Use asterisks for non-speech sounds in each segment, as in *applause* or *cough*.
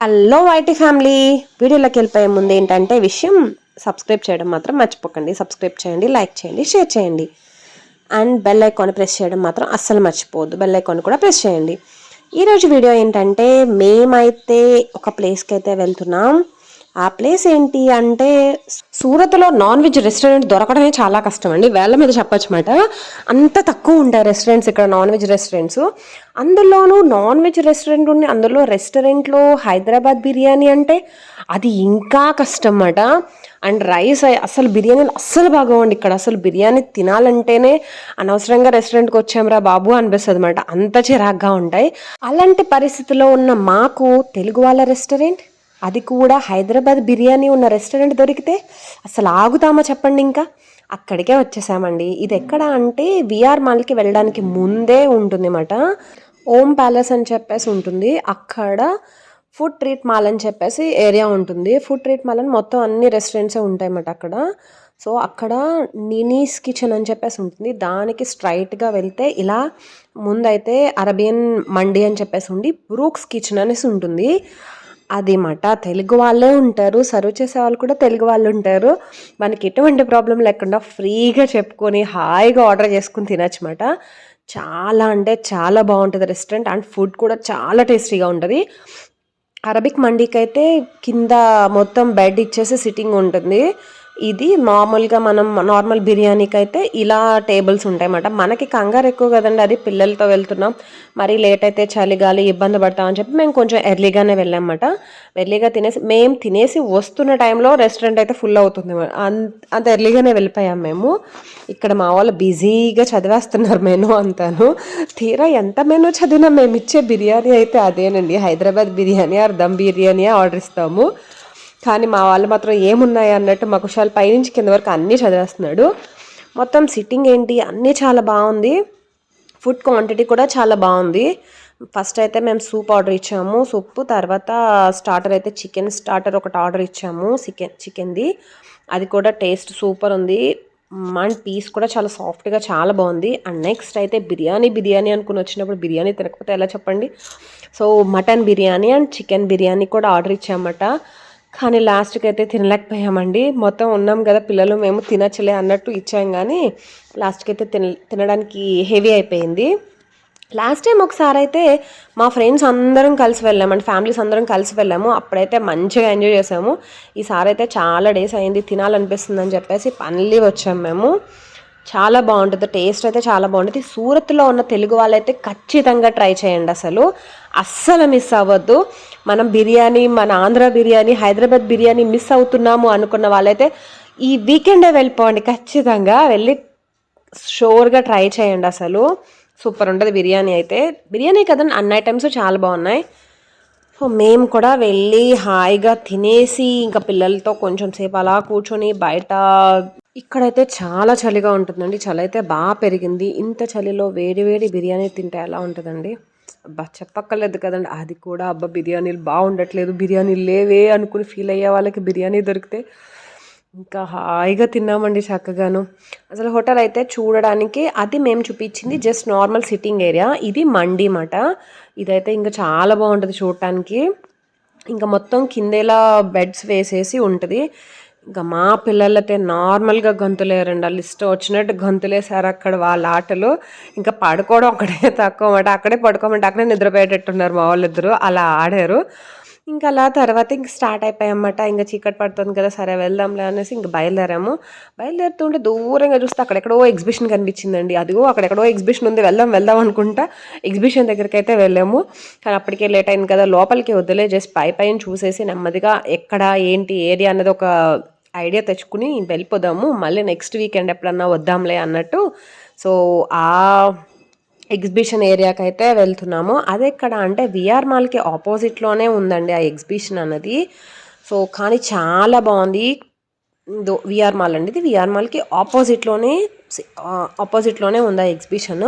Hello YT family. వీడియోలోకి వెళ్ళిపోయే ముందు ఏంటంటే విషయం సబ్స్క్రైబ్ చేయడం మాత్రం మర్చిపోకండి. సబ్స్క్రైబ్ చేయండి లైక్ చేయండి షేర్ చేయండి. అండ్ బెల్ ఐకాన్ ప్రెస్ చేయడం మాత్రం అస్సలు మర్చిపోవద్దు. బెల్ ఐకాన్ కూడా ప్రెస్ చేయండి. ఈరోజు వీడియో ఏంటంటే మేమైతే ఒక ప్లేస్కి అయితే వెళ్తున్నాం. ఆ ప్లేస్ ఏంటి అంటే సూరత్లో నాన్ వెజ్ రెస్టారెంట్ దొరకడమే చాలా కష్టం అండి వేళ్ళ మీద చెప్పచ్చు మాట అంత తక్కువ ఉంటాయి రెస్టారెంట్స్ ఇక్కడ నాన్ వెజ్ రెస్టారెంట్స్. అందులోనూ నాన్ వెజ్ రెస్టారెంట్ ఉంది. అందులో రెస్టారెంట్లో హైదరాబాద్ బిర్యానీ అంటే అది ఇంకా కష్టం అన్నమాట అండ్ రైస్ అసలు బిర్యానీలు అస్సలు బాగోండి ఇక్కడ అసలు బిర్యానీ తినాలంటేనే అనవసరంగా రెస్టారెంట్కి వచ్చాంరా బాబు అనిపిస్తుంది అనమాట అంత చిరాగ్గా ఉంటాయి. అలాంటి పరిస్థితిలో ఉన్న మాకు తెలుగు వాళ్ళ రెస్టారెంట్ అది కూడా హైదరాబాద్ బిర్యానీ ఉన్న రెస్టారెంట్ దొరికితే అసలు ఆగుతామా చెప్పండి ఇంకా? అక్కడికే వచ్చేసామండి. ఇది ఎక్కడ అంటే విఆర్ మాల్కి వెళ్ళడానికి ముందే ఉంటుంది అన్నమాట ఓం ప్యాలెస్ అని చెప్పేసి ఉంటుంది. అక్కడ ఫుడ్ ట్రీట్ మాల్ అని చెప్పేసి ఏరియా ఉంటుంది. ఫుడ్ ట్రీట్ మాల్ అని మొత్తం అన్ని రెస్టారెంట్సే ఉంటాయన్నమాట అక్కడ. సో అక్కడ నినీస్ కిచెన్ అని చెప్పేసి ఉంటుంది. దానికి స్ట్రైట్గా వెళ్తే ఇలా ముందైతే అరబియన్ మండి అని చెప్పేసి ఉండి బ్రూక్స్ కిచెన్ అనేసి ఉంటుంది. అది మాట. తెలుగు వాళ్ళే ఉంటారు. సర్వ్ చేసే వాళ్ళు కూడా తెలుగు వాళ్ళు ఉంటారు. మనకి ఎటువంటి ప్రాబ్లం లేకుండా ఫ్రీగా చెప్పుకొని హాయిగా ఆర్డర్ చేసుకుని తినచ్చు మాట. చాలా అంటే చాలా బాగుంటుంది రెస్టారెంట్ అండ్ ఫుడ్ కూడా చాలా టేస్టీగా ఉంటుంది. అరబిక్ మండీకి అయితే కింద మొత్తం బెడ్ ఇచ్చేసి సిట్టింగ్ ఉంటుంది. ఇది మామూలుగా మనం నార్మల్ బిర్యానీకి అయితే ఇలా టేబుల్స్ ఉంటాయన్నమాట. మనకి కంగారు ఎక్కువ కదండి అది పిల్లలతో వెళ్తున్నాం. మరి లేట్ అయితే చలిగాలి ఇబ్బంది పడతామని చెప్పి మేము కొంచెం ఎర్లీగానే వెళ్ళామన్నమాట. ఎర్లీగా తినేసి మేము తినేసి వస్తున్న టైంలో రెస్టారెంట్ అయితే ఫుల్ అవుతుంది. అంత ఎర్లీగానే వెళ్ళిపోయాం మేము. ఇక్కడ మా వాళ్ళు బిజీగా చదివేస్తున్నారు మెనూ అంతాను. తీరా ఎంత మెనూ చదివినా మేము ఇచ్చే బిర్యానీ అయితే అదేనండి. హైదరాబాద్ బిర్యానీ ఆర్ దమ్ బిర్యానీ ఆర్డర్ ఇస్తాము. కానీ మా వాళ్ళు మాత్రం ఏమున్నాయి అన్నట్టు మా కుషాలు పైనుంచి కింద వరకు అన్నీ చదివేస్తున్నాడు. మొత్తం సిట్టింగ్ ఏంటి? అన్నీ చాలా బాగుంది. ఫుడ్ క్వాంటిటీ కూడా చాలా బాగుంది. ఫస్ట్ అయితే మేము సూప్ ఆర్డర్ ఇచ్చాము. సూప్ తర్వాత స్టార్టర్ అయితే చికెన్ స్టార్టర్ ఒకటి ఆర్డర్ ఇచ్చాము. చికెన్ చికెన్ది అది కూడా టేస్ట్ సూపర్ ఉంది. అండ్ పీస్ కూడా చాలా సాఫ్ట్గా చాలా బాగుంది. అండ్ నెక్స్ట్ అయితే బిర్యానీ బిర్యానీ అనుకుని వచ్చినప్పుడు బిర్యానీ తినకపోతే ఎలా చెప్పండి? So mutton biryani and chicken biryani కూడా ఆర్డర్ ఇచ్చామట. కానీ లాస్ట్కి అయితే తినలేకపోయామండి. మొత్తం ఉన్నాం కదా పిల్లలు మేము తినచ్చలే అన్నట్టు ఇచ్చాం కానీ లాస్ట్కి అయితే తిన తినడానికి హెవీ అయిపోయింది. లాస్ట్ టైం ఒకసారి అయితే మా ఫ్రెండ్స్ అందరం కలిసి వెళ్ళాము అండ్ ఫ్యామిలీస్ అందరం కలిసి వెళ్ళాము. అప్పుడైతే మంచిగా ఎంజాయ్ చేసాము. ఈసారి అయితే చాలా డేస్ అయింది తినాలనిపిస్తుంది అని చెప్పేసి పనులు వచ్చాము మేము. చాలా బాగుంటుంది. టేస్ట్ అయితే చాలా బాగుంటుంది. సూరత్లో ఉన్న తెలుగు వాళ్ళైతే ఖచ్చితంగా ట్రై చేయండి అసలు. అస్సలు మిస్ అవ్వద్దు. మనం బిర్యానీ మన ఆంధ్ర బిర్యానీ హైదరాబాద్ బిర్యానీ మిస్ అవుతున్నాము అనుకున్న వాళ్ళైతే ఈ వీకెండే వెళ్ళిపోండి. ఖచ్చితంగా వెళ్ళి షోర్గా ట్రై చేయండి అసలు. సూపర్ ఉంటుంది బిర్యానీ అయితే. బిర్యానీ కదండి అన్ని ఐటమ్స్ చాలా బాగున్నాయి. సో మేము కూడా వెళ్ళి హాయిగా తినేసి ఇంకా పిల్లలతో కొంచెం సేపు అలా కూర్చొని బయట ఇక్కడైతే చాలా చలిగా ఉంటుందండి. చలి అయితే బాగా పెరిగింది. ఇంత చలిలో వేడి వేడి బిర్యానీ తింటే ఎలా ఉంటుందండి? అబ్బా చెప్పక్కర్లేదు కదండి. అది కూడా అబ్బా బిర్యానీలు బాగుండట్లేదు. బిర్యానీలు లేవే అనుకుని ఫీల్ అయ్యే వాళ్ళకి బిర్యానీ దొరికితే ఇంకా హాయిగా తిన్నామండి చక్కగాను. అసలు హోటల్ అయితే చూడడానికి అది మేము చూపించింది జస్ట్ నార్మల్ సిట్టింగ్ ఏరియా ఇది మండి మాట. ఇదైతే ఇంకా చాలా బాగుంటుంది చూడటానికి. ఇంకా మొత్తం కిందేలా బెడ్స్ వేసేసి ఉంటుంది. ఇంకా మా పిల్లలైతే నార్మల్గా గొంతులేరండి. వాళ్ళు ఇష్టం వచ్చినట్టు గొంతులేసారు అక్కడ వాళ్ళ ఆటలు. ఇంకా పడుకోవడం ఒకటే *laughs* తక్కువ మాట అక్కడే పడుకోమంటే అక్కడే నిద్రపోయేటట్టున్నారు మా వాళ్ళిద్దరు. అలా ఆడారు. ఇంకా అలా తర్వాత ఇంక స్టార్ట్ అయిపోయామన్నమాట ఇంకా చీకటి పడుతుంది కదా సరే వెళ్దాంలే అనేసి ఇంక బయలుదేరాము. బయలుదేరుతుంటే దూరంగా చూస్తే అక్కడెక్కడో ఎగ్జిబిషన్ కనిపించిందండి. అదిగో అక్కడెక్కడో ఎగ్జిబిషన్ ఉంది వెళ్దాం వెళ్దాం అనుకుంటా ఎగ్జిబిషన్ దగ్గరికి అయితే వెళ్ళాము. కానీ అప్పటికే లేట్ అయింది కదా లోపలికి వదిలే జస్ట్ పై పైన చూసేసి నెమ్మదిగా ఎక్కడ ఏంటి ఏరియా అనేది ఒక ఐడియా తెచ్చుకుని వెళ్ళిపోదాము. మళ్ళీ నెక్స్ట్ వీకెండ్ ఎప్పుడన్నా వద్దాంలే అన్నట్టు. సో ఆ ఎగ్జిబిషన్ ఏరియాకి అయితే వెళ్తున్నాము. అదే ఎక్కడ అంటే విఆర్ మాల్కి ఆపోజిట్లోనే ఉందండి ఆ ఎగ్జిబిషన్ అన్నది. సో కానీ చాలా బాగుంది. విఆర్ మాల్ అండి ఇది. విఆర్ మాల్కి ఆపోజిట్లోనే ఆపోజిట్లోనే ఉంది ఆ ఎగ్జిబిషన్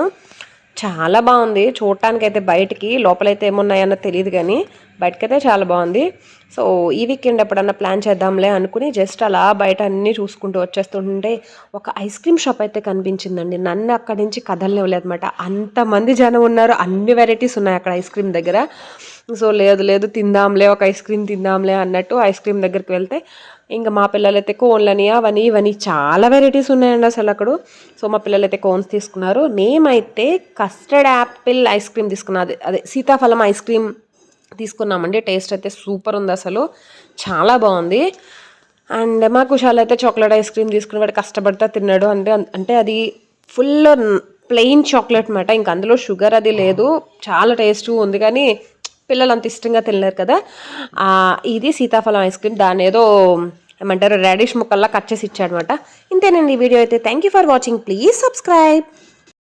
చాలా బాగుంది. చూడటానికైతే బయటికి లోపలైతే ఏమున్నాయన్న తెలియదు కానీ బయటకైతే చాలా బాగుంది. సో ఈ వీకెండ్ ఎప్పుడన్నా ప్లాన్ చేద్దాంలే అనుకుని జస్ట్ అలా బయట అన్నీ చూసుకుంటూ వచ్చేస్తుంటే ఒక ఐస్ క్రీమ్ షాప్ అయితే కనిపించిందండి. నన్ను అక్కడి నుంచి కదలనివ్వలేదన్నమాట. అంతమంది జనం ఉన్నారు. అన్ని వెరైటీస్ ఉన్నాయి అక్కడ ఐస్ క్రీమ్ దగ్గర. సో లేదు లేదు తిందాంలే ఒక ఐస్ క్రీమ్ తిందాంలే అన్నట్టు ఐస్ క్రీమ్ దగ్గరికి వెళ్తే ఇంకా మా పిల్లలైతే కోన్లని అవని ఇవని చాలా వెరైటీస్ ఉన్నాయండి అసలు అక్కడ. సో మా పిల్లలైతే కోన్స్ తీసుకున్నారు. నేమైతే కస్టర్డ్ యాపిల్ ఐస్ క్రీమ్ తీసుకున్నా. అదే అదే సీతాఫలం ఐస్ క్రీమ్ తీసుకున్నామండి. టేస్ట్ అయితే సూపర్ ఉంది అసలు. చాలా బాగుంది. అండ్ మా కుషాల్ అయితే చాక్లెట్ ఐస్ క్రీమ్ తీసుకుని వాడు కష్టపడతా తిన్నాడు. అంటే అంటే అది ఫుల్ ప్లెయిన్ చాక్లెట్ అనమాట ఇంక అందులో షుగర్ అది లేదు. చాలా టేస్ట్ ఉంది కానీ పిల్లలు అంత ఇష్టంగా తినలేరు కదా. ఇది సీతాఫలం ఐస్ క్రీమ్. దాని ఏదో ఏమంటారు రెడిష్ ముక్కల్లా కట్ చేసి ఇచ్చాడనమాట. ఇంతేనండి ఈ వీడియో అయితే. Thank you for watching please subscribe